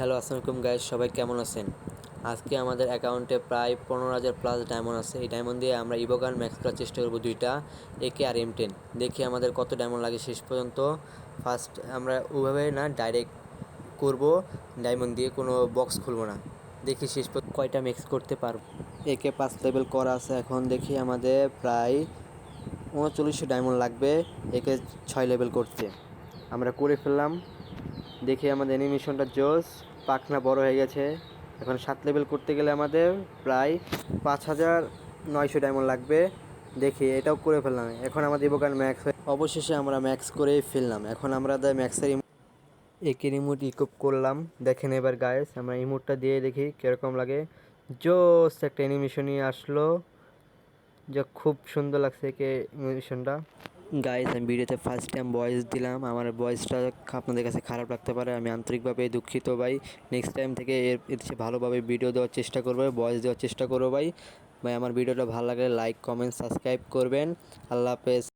Hello আসসালামাইকুম guys সবাই কেমন আছেন? আজকে আমাদের অ্যাকাউন্টে প্রায় পনেরো হাজার প্লাস ডায়মন্ড আছে। এই ডায়মন্ড দিয়ে আমরা ইভোগান ম্যাক্স করার চেষ্টা করব দুইটা একে আর এম টেন দেখি আমাদের কত ডায়মন্ড লাগে শেষ পর্যন্ত। ফার্স্ট আমরা ওইভাবে না ডাইরেক্ট করব ডায়মন্ড দিয়ে কোনো বক্স খুলবো না। দেখি শেষ পর্যন্ত কয়টা মিক্স করতে পারব। একে পাঁচ লেভেল করা আছে এখন, দেখি আমাদের প্রায় উনচল্লিশশো ডায়মন্ড লাগবে একে ছয় লেভেল করতে। আমরা করে ফেললাম। দেখি আমাদের অ্যানিমেশনটা জোস, পাখনা বড় হয়ে গেছে। এখন সাত লেভেল করতে গেলে আমাদের প্রায় পাঁচ হাজার নয়শো ডায়মন্ড লাগবে। দেখি, এটাও করে ফেললাম। এখন আমাদের ইবোকান ম্যাক্স অবশেষে আমরা ম্যাক্স করেই ফেললাম। এখন আমরা ম্যাক্সের একে রিমোট ইকুপ করলাম। দেখেন এবার গায়েস আমরা ইমোটটা দিয়ে দেখি কীরকম লাগে। জোস একটা অ্যানিমেশনই আসলো। যা খুব সুন্দর লাগছে একে অ্যানিমেশনটা গাইস আমি ভিডিওতে ফার্স্ট টাইম ভয়েস দিলাম। আমার ভয়েসটা আপনাদের কাছে খারাপ লাগতে পারে, আমি আন্তরিকভাবে দুঃখিত ভাই। নেক্সট টাইম থেকে এর এর চেয়ে ভালোভাবে ভিডিও দেওয়ার চেষ্টা করব ভয়েস দেওয়ার চেষ্টা করব ভাই। ভাই, আমার ভিডিওটা ভালো লাগলে লাইক কমেন্ট সাবস্ক্রাইব করবেন। আল্লাহ হাফেজ।